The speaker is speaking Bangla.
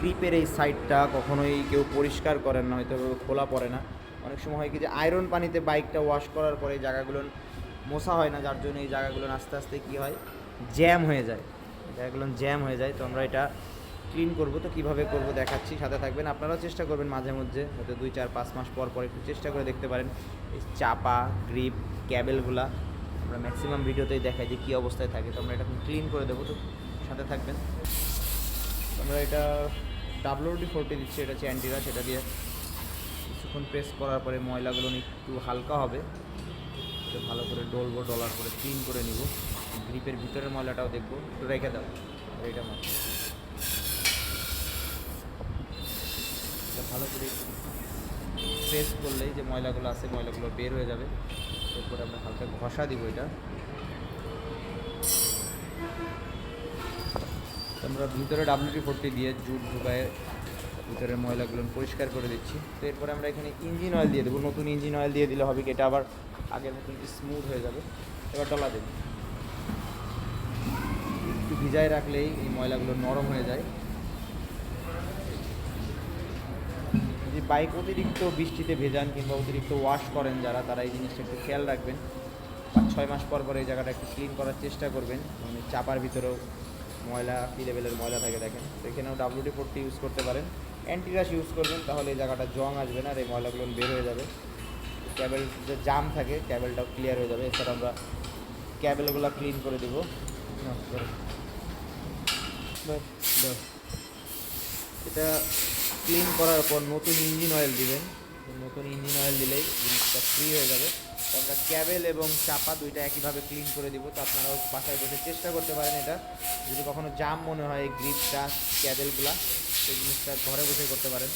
গ্রিপের এই সাইডটা কখনোই কেউ পরিষ্কার করেন না, হয়তো খোলা পড়ে না। অনেক সময় হয় কি যে আয়রন পানিতে বাইকটা ওয়াশ করার পরে এই জায়গাগুলো মোছা হয় না, যার জন্য এই জায়গাগুলো আস্তে আস্তে কী হয় জ্যাম হয়ে যায়। জায়গাগুলো জ্যাম হয়ে যায়, তো আমরা এটা ক্লিন করব। তো কীভাবে করব দেখাচ্ছি, সাথে থাকবেন। আপনারাও চেষ্টা করবেন মাঝে মধ্যে, হয়তো দুই, চার, পাঁচ মাস পর পর একটু চেষ্টা করে দেখতে পারেন। এই চাপা গ্রিপ ক্যাবেলগুলা আমরা ম্যাক্সিমাম ভিডিওতেই দেখাই যে কী অবস্থায় থাকে। তো আমরা এটা ক্লিন করে দেবো। তো সাথে থাকবেন। আমরা এটা ডাব্লিউডি ফোরটি দিচ্ছি, এটা হচ্ছে অ্যান্টিরা, সেটা দিয়ে কিছুক্ষণ প্রেস করার পরে ময়লাগুলো একটু হালকা হবে। এটা ভালো করে ডলবো, ডলার করে ক্লিন করে নিব। গ্রিপের ভিতরের ময়লাটাও দেখব, একটু রেখে দাও এটা এটা ভালো করে প্রেস করলেই যে ময়লাগুলো আছে, ময়লাগুলো বের হয়ে যাবে। এরপরে আমরা হালকা ঘষা দিব এটা। আমরা ভিতরে ডাব্লিউটি ফোরটি দিয়ে জুট ঢুকায় ভিতরের ময়লাগুলো পরিষ্কার করে দিচ্ছি। তো এরপরে আমরা এখানে ইঞ্জিন অয়েল দিয়ে দেবো। নতুন ইঞ্জিন অয়েল দিয়ে দিলে হবে এটা আবার আগের মতন স্মুথ হয়ে যাবে। এবার ডলা দেব। একটু ভিজায় রাখলেই এই ময়লাগুলো নরম হয়ে যায়। যদি বাইক অতিরিক্ত বৃষ্টিতে ভেজান কিংবা অতিরিক্ত ওয়াশ করেন যারা, তারা এই জিনিসটা একটু খেয়াল রাখবেন। পাঁচ ছয় মাস পর পর এই জায়গাটা একটু ক্লিন করার চেষ্টা করবেন। মানে চাপার ভিতরেও ময়লা কী লেভেলের ময়লা থাকে দেখেন। এখানেও ডাব্লিউডি ফোরটি ইউজ করতে পারেন। অ্যান্টিরাস ইউজ করবেন তাহলে এই জায়গাটা জং আসবে না আর এই ময়লাগুলো বের হয়ে যাবে। ক্যাবেল যে জাম থাকে ক্যাবেলটাও ক্লিয়ার হয়ে যাবে। এছাড়া আমরা ক্যাবেলগুলো ক্লিন করে দেবো। এটা ক্লিন করার পর নতুন ইঞ্জিন অয়েল দিবেন। নতুন ইঞ্জিন অয়েল দিলেই জিনিসটা ফ্রি হয়ে যাবে। তো আমরা ক্যাবেল এবং চাপা দুইটা একইভাবে ক্লিন করে দিব। তো আপনারাও বাসায় বসে চেষ্টা করতে পারেন এটা। যদি কখনো জাম মনে হয় গ্রিপটা ক্যাবেলগুলা সেই জিনিসটা ঘরে বসে করতে পারেন।